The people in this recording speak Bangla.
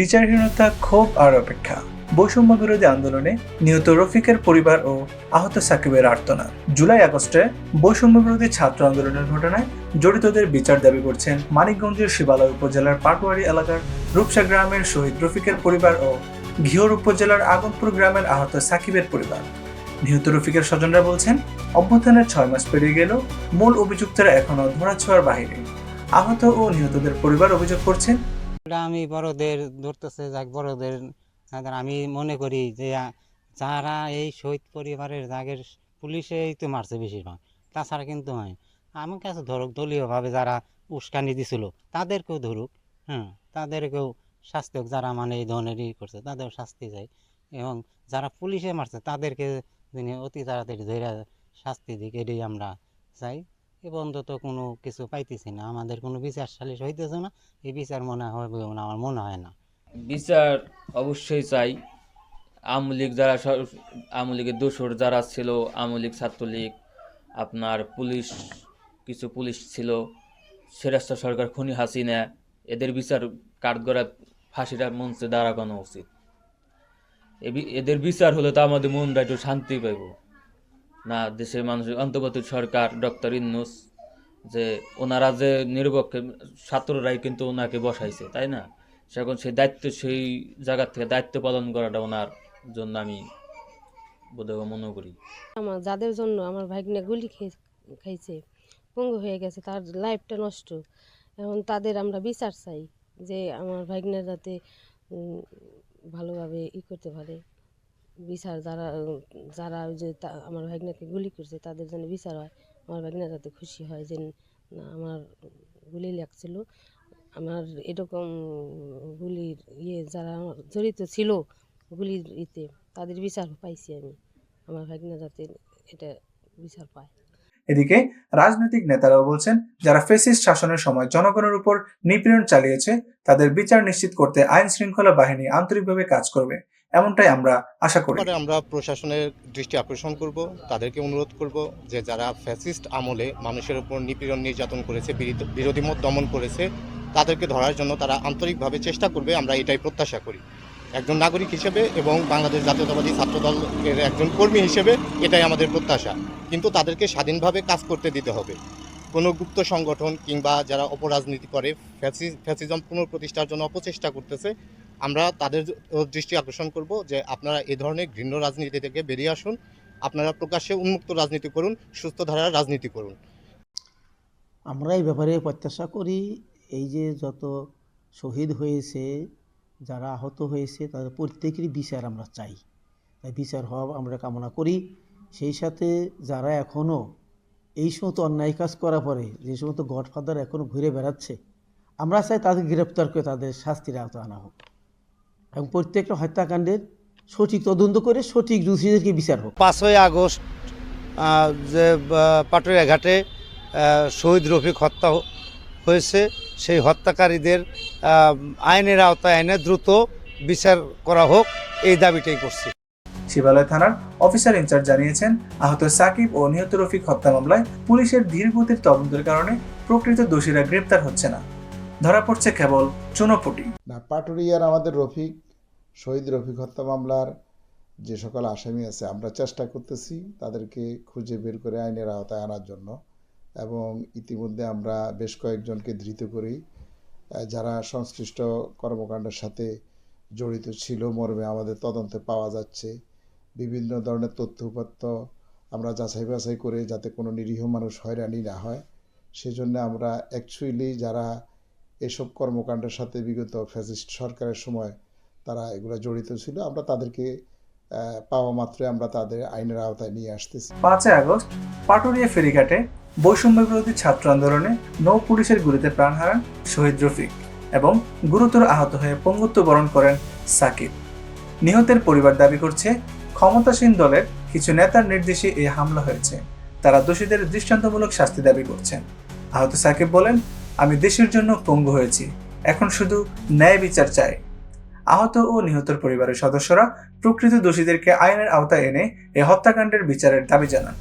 বিচারহীনতা ক্ষোভ আর অপেক্ষা। বৈষম্য বিরোধী আন্দোলনে নিহত রফিকের পরিবার ও আহত সাকিবের আর্তনাদ। জুলাই আগস্টে বৈষম্য বিরোধী ছাত্র আন্দোলনের ঘটনায় জড়িতদের বিচার দাবি করছেন মানিকগঞ্জের শিবালয় উপজেলার পাটুয়ারি এলাকার রূপসা গ্রামের শহীদ রফিকের পরিবার ও ঘিওর উপজেলার আগমপুর গ্রামের আহত সাকিবের পরিবার। নিহত রফিকের স্বজনরা বলছেন, অভ্যুত্থানের ছয় মাস পেরিয়ে গেল মূল অভিযুক্তরা এখনও ধরাছোঁয়ার বাহিরে। আহত ও নিহতদের পরিবার অভিযোগ করছেন এটা আমি বড়দের ধরতেছে, যাক বড়দের আমি মনে করি যে, যারা এই শহীদ পরিবারের জাগের পুলিশেই তো মারছে বেশিরভাগ, তাছাড়া কিন্তু হয়। আমার কাছে ধরুক, দলীয়ভাবে যারা উস্কানি দিছিল, তাদেরকেও ধরুক হ্যাঁ তাদেরকেও শাস্তি হোক, যারা মানে এই ধরনের ই করছে তাদের শাস্তি যায় এবং যারা পুলিশে মারছে, তাদেরকে যিনি অতি তাড়াতাড়ি ধরে শাস্তি দিক, এটাই আমরা চাই। অন্তত কোনো কিছু পাইতেছি না। আমাদের কোনো বিচার সালিশ হইতেছে না। এই বিচার মনে হয় বলে আমার মনে হয় না। বিচার অবশ্যই চাই। আওয়ামী লীগ যারা আওয়ামী লীগের দোসর যারা ছিল, আওয়ামী লীগ ছাত্রলীগ, আপনার পুলিশ, কিছু পুলিশ ছিল, সেরাস্তা সরকার খনি হাসিনা, এদের বিচার কাঠগড়া ফাঁসিটা মঞ্চে দাঁড়ানো উচিত। এ এদের বিচার হলে তো আমাদের মনটা একটু শান্তি পাইব। না, দেশের মানুষের অন্তর্বর্তী সরকার, ডক্টর ইন্নুস যে ওনারা যে নিরপেক্ষ, ছাত্ররাই কিন্তু ওনাকে বসাইছে, তাই না? সেখন সেই দায়িত্ব, সেই জায়গা থেকে দায়িত্ব পালন করাটা ওনার জন্য আমি বোধহয় মনে করি। আমার, যাদের জন্য আমার ভাগ্নে গুলি খেয়ে খাইছে, পঙ্গু হয়ে গেছে, তার লাইফটা নষ্ট। এখন তাদের আমরা বিচার চাই যে আমার ভাগ্নে যাতে ভালোভাবে ই করতে পারে। বিচার যারা যারা ওই যে আমার ভাগনাকে গুলি করছে, তাদের জন্য বিচার হয়। আমার ভাগনা যাতে খুশি হয় যে আমার গুলি লাগছিল। আমার এরকম গুলির ইয়ে যারা আমার জড়িত ছিল, গুলির ইতে, তাদের বিচার পাইছি আমি। আমার ভাগনা যাতে এটা বিচার পায়। এদিকে রাজনৈতিক নেতারাও বলছেন, যারা ফেসিস্ট শাসনের সময় জনগণের উপর নিপীড়ন চালিয়েছে, তাদের বিচার নিশ্চিত করতে আইন শৃঙ্খলা বাহিনী আন্তরিকভাবে কাজ করবে। এমনটাই আমরা আশা করি। আমরা প্রশাসনের দৃষ্টি আকর্ষণ করব, তাদেরকে অনুরোধ করব যে যারা ফ্যাসিস্ট আমলে মানুষের উপর নিপীড়ন নির্যাতন করেছে বিরোধী- মত দমন করেছে, তাদেরকে ধরার জন্য তারা আন্তরিকভাবে চেষ্টা করবে, আমরা এটাই প্রত্যাশা করি। একজন নাগরিক হিসেবে এবং বাংলাদেশ জাতীয়তাবাদী ছাত্র দলের একজন কর্মী হিসেবে এটাই আমাদের প্রত্যাশা। কিন্তু তাদেরকে স্বাধীনভাবে কাজ করতে দিতে হবে। কোনো গুপ্ত সংগঠন কিংবা যারা অপরাজনীতি করে, ফ্যাসি, ফ্যাসিজম পুনঃপ্রতিষ্ঠার জন্য অপচেষ্টা করতেছে, আমরা তাদের দৃষ্টি আকর্ষণ করব যে আপনারা এ ধরনের ঘৃণ্য রাজনীতি থেকে বেরিয়ে আসুন, আপনারা প্রকাশ্যে উন্মুক্ত রাজনীতি করুন, সুস্থ ধারার রাজনীতি করুন। আমরা এই ব্যাপারে প্রত্যাশা করি, এই যে যত শহীদ হয়েছে যারা আহত হয়েছে, তাদের প্রত্যেকেরই বিচার আমরা চাই। তাই বিচার হওয়া আমরা কামনা করি। সেই সাথে যারা এখনও এই সমস্ত অন্যায় কাজ করার পরে, যে সমস্ত গডফাদার এখনও ঘুরে বেড়াচ্ছে, আমরা চাই তাদের গ্রেপ্তার করে তাদের শাস্তির আওতা আনা হোক। এবং প্রত্যেকটা হত্যাকাণ্ডের সঠিক তদন্ত করে সঠিক দোষীদেরকে বিচার হোক। পাঁচই আগস্ট যে পাটুরিয়া ঘাটে শহীদ রফিক হত্যা হয়েছে। সেই হত্যাকারীদের আইনের আওতায় এনে দ্রুত বিচার করা হোক এই দাবিটাই করছি। শিবালয় থানার অফিসার ইনচার্জ জানিয়েছেন আহত সাকিব ও নিহত রফিক হত্যা মামলায় পুলিশের ধীরগতির তদন্তের কারণে প্রকৃত দোষীরা গ্রেপ্তার হচ্ছে না। ধরা পড়ছে কেবল চুনোপুটি। না পাটুরিয়ার আমাদের রফিক শহীদ রফিক হত্যা মামলার যে সকল আসামি আছে আমরা চেষ্টা করতেছি তাদেরকে খুঁজে বের করে আইনের আওতায় আনার জন্য। এবং ইতিমধ্যে আমরা বেশ কয়েকজনকে ধৃত করি যারা সংশ্লিষ্ট কর্মকাণ্ডের সাথে জড়িত ছিল। মর্মে আমাদের তদন্তে পাওয়া যাচ্ছে। বিভিন্ন ধরনের তথ্য উপাত্ত আমরা যাচাই বাছাই করে যাতে কোনো নিরীহ মানুষ হয়রানি না হয়। সেজন্য আমরা অ্যাকচুয়ালি যারা এসব কর্মকাণ্ডের সাথে বিগত ফ্যাসিস্ট সরকারের সময় তারা এগুলো জড়িত ছিল, আমরা তাদেরকে পাওয়া মাত্রই আমরা তাদের আইনের আওতায় নিয়ে আসতেছি। পাঁচই আগস্ট, পাটুরিয়া ফেরিঘাটে বৈষম্য বিরোধী ছাত্র আন্দোলনে নৌ পুলিশের গুলিতে প্রাণ হারান শহীদ রফিক এবং গুরুতর আহত হয়ে পঙ্গুত্ব বরণ করেন সাকিব। নিহতের পরিবার দাবি করছে, ক্ষমতাসীন দলের কিছু নেতার নির্দেশে এই হামলা হয়েছে। তারা দোষীদের দৃষ্টান্তমূলক শাস্তি দাবি করছেন। আহত সাকিব বলেন, আমি দেশের জন্য পঙ্গু হয়েছি। এখন শুধু ন্যায় বিচার চাই। আহত ও নিহতের পরিবারের সদস্যরা প্রকৃত দোষীদেরকে আইনের আওতায় এনে এই হত্যাকাণ্ডের বিচারের দাবি জানান।